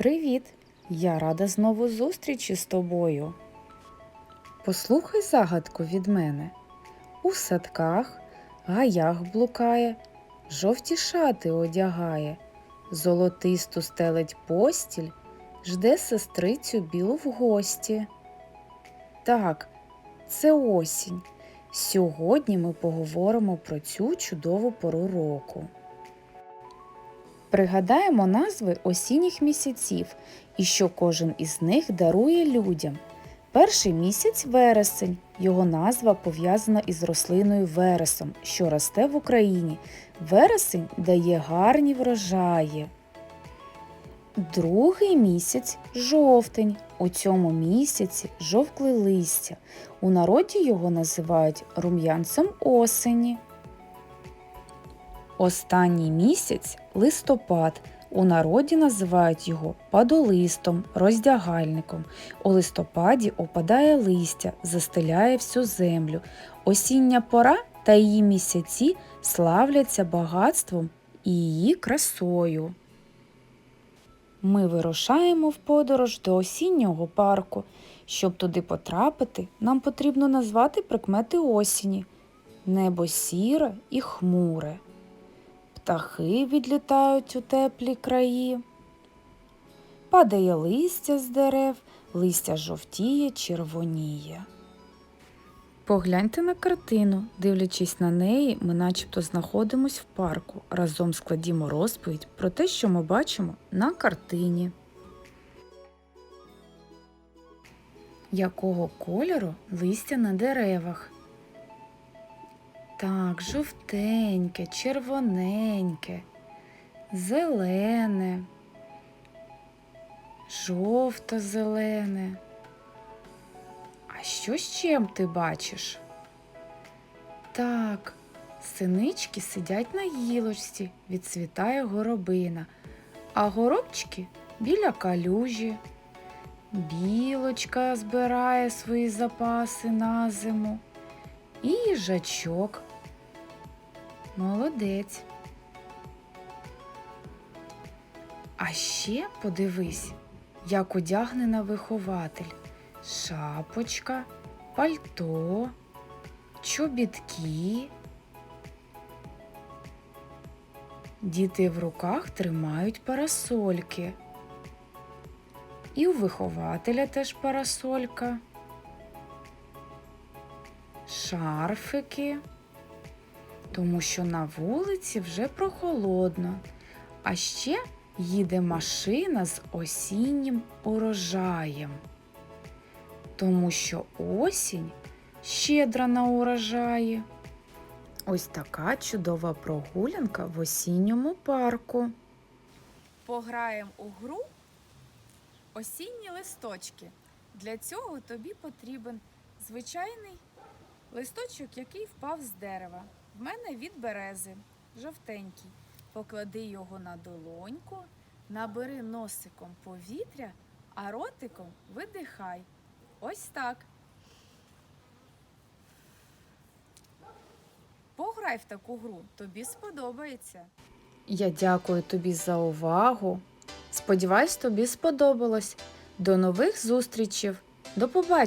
Привіт! Я рада знову зустрічі з тобою. Послухай загадку від мене. У садках, гаях блукає, жовті шати одягає, золотисту стелить постіль, жде сестрицю білу в гості. Так, це осінь. Сьогодні ми поговоримо про цю чудову пору року. Пригадаємо назви осінніх місяців і що кожен із них дарує людям. Перший місяць вересень. Його назва пов'язана із рослиною вересом, що росте в Україні. Вересень дає гарні врожаї. Другий місяць жовтень. У цьому місяці жовкли листя. У народі його називають рум'янцем осені. Останній місяць листопад. У народі називають його падолистом, роздягальником. У листопаді опадає листя, застеляє всю землю. Осіння пора та її місяці славляться багатством і її красою. Ми вирушаємо в подорож до осіннього парку. Щоб туди потрапити, нам потрібно назвати прикмети осені. Небо сіре і хмуре. Птахи відлітають у теплі краї. Падає листя з дерев, листя жовтіє, червоніє. Погляньте на картину. Дивлячись на неї, ми начебто знаходимось в парку. Разом складімо розповідь про те, що ми бачимо на картині. Якого кольору листя на деревах? Так, жовтеньке, червоненьке, зелене, жовто-зелене. А що ще ти бачиш? Так, синички сидять на гілочці, відцвітає горобина, а горобчики біля калюжі. Білочка збирає свої запаси на зиму. І їжачок. Молодець. А ще подивись, як одягнена вихователь. Шапочка, пальто, чобітки. Діти в руках тримають парасольки. І у вихователя теж парасолька шарфики, тому що на вулиці вже прохолодно, а ще їде машина з осіннім урожаєм, тому що осінь щедра на урожаї. Ось така чудова прогулянка в осінньому парку. Пограємо у гру осінні листочки. Для цього тобі потрібен звичайний листочок, який впав з дерева. В мене від берези, жовтенький. Поклади його на долоньку, набери носиком повітря, а ротиком видихай. Ось так. Пограй в таку гру, тобі сподобається. Я дякую тобі за увагу. Сподіваюсь, тобі сподобалось. До нових зустрічей. До побачення!